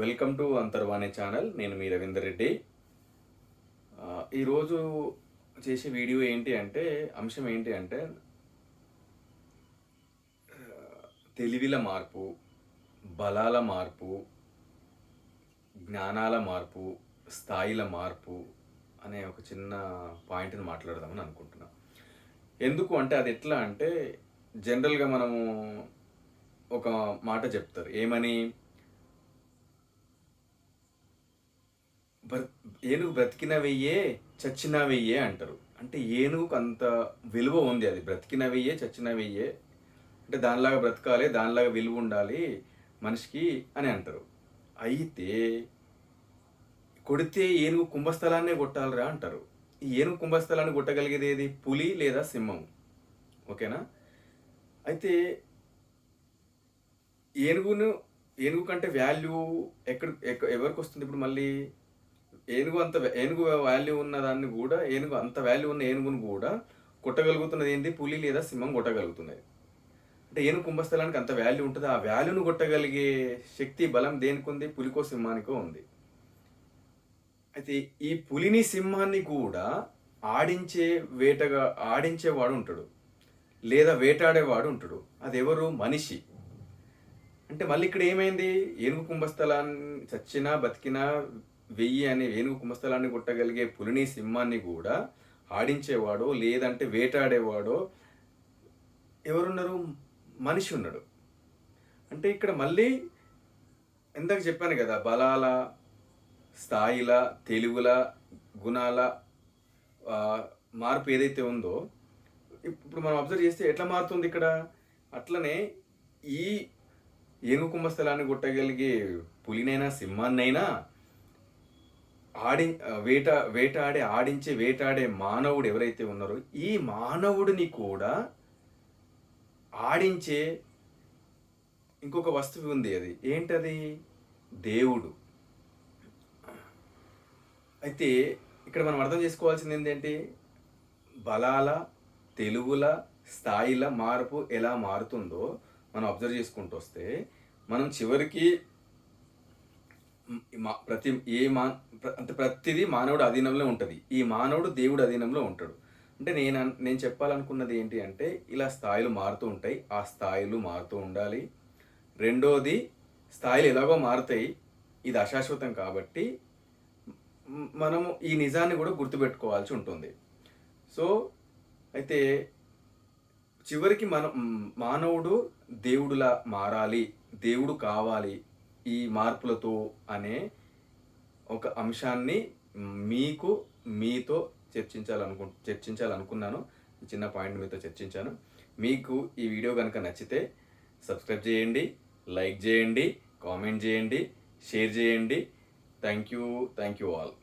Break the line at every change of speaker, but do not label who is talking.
Welcome to అంతర్వాణి channel. నేను మీ రవీందర్ రెడ్డి. ఈరోజు చేసే వీడియో ఏంటి అంటే అంశం ఏంటి అంటే తెలివిల మార్పు బలాల మార్పు జ్ఞానాల మార్పు స్థాయిల మార్పు అనే ఒక చిన్న పాయింట్ని మాట్లాడదామని అనుకుంటున్నా. ఎందుకు అంటే అది ఎట్లా అంటే జనరల్గా మనము ఒక మాట చెప్తారు. ఏమని? ఏనుగు బ్రతికిన వెయ్యే చచ్చిన వెయ్యే అంటారు. అంటే ఏనుగుకు అంత విలువ ఉంది అది. బ్రతికిన వెయ్యే చచ్చిన వెయ్యే. అంటే దానిలాగా బ్రతకాలి దానిలాగా విలువ ఉండాలి మనిషికి అని అంటారు. అయితే కొడితే ఏనుగు కుంభస్థలాన్నే కొట్టాలిరా అంటారు. ఈ ఏనుగు కుంభస్థలాన్ని కొట్టగలిగేది ఏది? పులి లేదా సింహం. ఓకేనా? అయితే ఏనుగును ఏనుగు కంటే వాల్యూ ఎక్కడ ఎక్క- ఎవరికి వస్తుంది ఇప్పుడు మళ్ళీ? ఏనుగు అంత ఏనుగు వాల్యూ ఉన్న దాన్ని కూడా ఏనుగు అంత వాల్యూ ఉన్న ఏనుగును కూడా కొట్టగలుగుతున్నది ఏంటి పులి లేదా సింహం కొట్టగలుగుతున్నది. అంటే ఏనుగు కుంభస్థలానికి అంత వాల్యూ ఉంటుంది? ఆ వాల్యూను కొట్టగలిగే శక్తి బలం దేనికి ఉంది? పులికో సింహానికో ఉంది. అయితే ఈ పులిని సింహాన్ని కూడా ఆడించే వేటగా ఆడించేవాడు ఉంటాడు. లేదా వేటాడేవాడు ఉంటాడు. అది ఎవరు మనిషి. అంటే మళ్ళీ ఇక్కడ ఏమైంది? ఏనుగు కుంభస్థలాన్ని చచ్చినా బతికినా వెయ్యి అనే ఏనుగు కుంభస్థలాన్ని కొట్టగలిగే పులిని సింహాన్ని కూడా ఆడించేవాడో లేదంటే వేటాడేవాడో ఎవరున్నారు? మనిషి ఉన్నాడు. అంటే ఇక్కడ మళ్ళీ ఇందాక చెప్పాను కదా బలాల స్థాయిల తెలుగుల గుణాల మార్పు ఏదైతే ఉందో ఇప్పుడు మనం అబ్జర్వ్ చేస్తే ఎట్లా మారుతుంది ఇక్కడ? అట్లనే ఈ ఏనుగు కుంభస్థలాన్ని కొట్టగలిగే పులినైనా సింహాన్నైనా ఆడి వేట వేటాడే ఆడించే వేటాడే మానవుడు ఎవరైతే ఉన్నారో ఈ మానవుడిని కూడా ఆడించే ఇంకొక వస్తువు ఉంది అది. ఏంటది? దేవుడు. అయితే ఇక్కడ మనం అర్థం చేసుకోవాల్సింది ఏంటంటే బలాల తెలుగుల స్థాయిల మార్పు ఎలా మారుతుందో మనం అబ్జర్వ్ చేసుకుంటూ వస్తే మనం చివరికి ప్రతి ఏ మా ప్ర- అంటే ప్రతిదీ మానవుడు అధీనంలో ఉంటుంది. ఈ మానవుడు దేవుడు అధీనంలో ఉంటాడు. అంటే నేను అన్- నేను చెప్పాలనుకున్నది ఏంటి అంటే ఇలా స్థాయిలు మారుతూ ఉంటాయి. ఆ స్థాయిలు మారుతూ ఉండాలి. రెండోది స్థాయిలు ఎలాగో మారుతాయి ఇది అశాశ్వతం కాబట్టి మనము ఈ నిజాన్ని కూడా గుర్తుపెట్టుకోవాల్సి ఉంటుంది. సో అయితే చివరికి మనం మానవుడు దేవుడులా మారాలి దేవుడు కావాలి ఈ మార్పులతో అనే ఒక అంశాన్ని మీకు మీతో చర్చించాలనుకు చర్చించాలనుకున్నాను. చిన్న పాయింట్ మీతో చర్చించాను. మీకు ఈ వీడియో కనుక నచ్చితే సబ్స్క్రైబ్ చేయండి లైక్ చేయండి కామెంట్ చేయండి షేర్ చేయండి. Thank you thank you all.